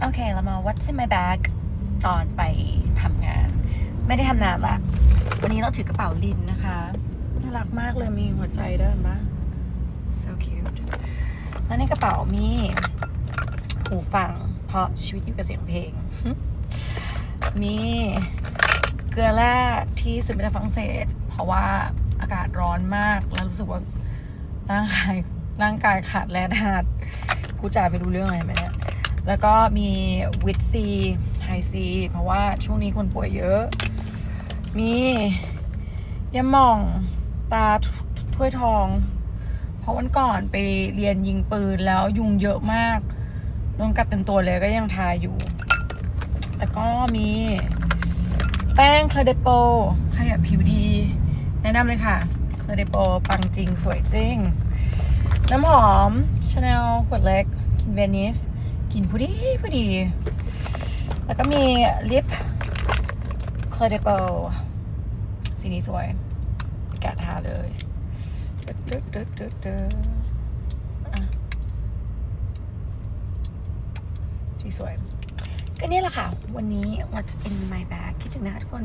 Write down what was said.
โอเค เรามา what's in my bag ตอนไปทำงาน ไม่ได้ทำนานละ วันนี้เราถือกระเป๋าลินนะคะ น่ารักมากเลยมีหัวใจด้วยนะ so cute แล้วในกระเป๋ามีหูฟัง เพราะชีวิตอยู่กับเสียงเพลง มีเกลือแร่ที่ซื้อมาจากฝรั่งเศส เพราะว่าอากาศร้อนมาก แล้วรู้สึกว่าร่างกายร่างกายขาดแร่ธาตุพูดจาไม่รู้เรื่องอะไรไหมเนี่ย แล้วก็มีวิตซีไฮซีเพราะว่าช่วงนี้คนป่วยเยอะ มียาหม่องตาถ้วยทอง เพราะวันก่อนไปเรียนยิงปืนแล้วยุงเยอะมากโดนกัดเต็มตัวเลยก็ยังทาอยู่ แล้วก็มีแป้งเคลเดโปใครอยากผิวดี แนะนำเลยค่ะเคลเดโปปังจริงสวยจริง น้ำหอมชาแนลขวดเล็กกินเวนิส กลินผู้ดีผู้ดี แล้วก็มีลิปคลเดโปสีนี้สวยแกะทาเลยตึ๊ดตึ๊ดตึ๊ดตึ๊ดตึ๊ดอะสีสวยก็นี่แหละค่ะ วันนี้ what's in my bag คิดถึงนะคะทุกคน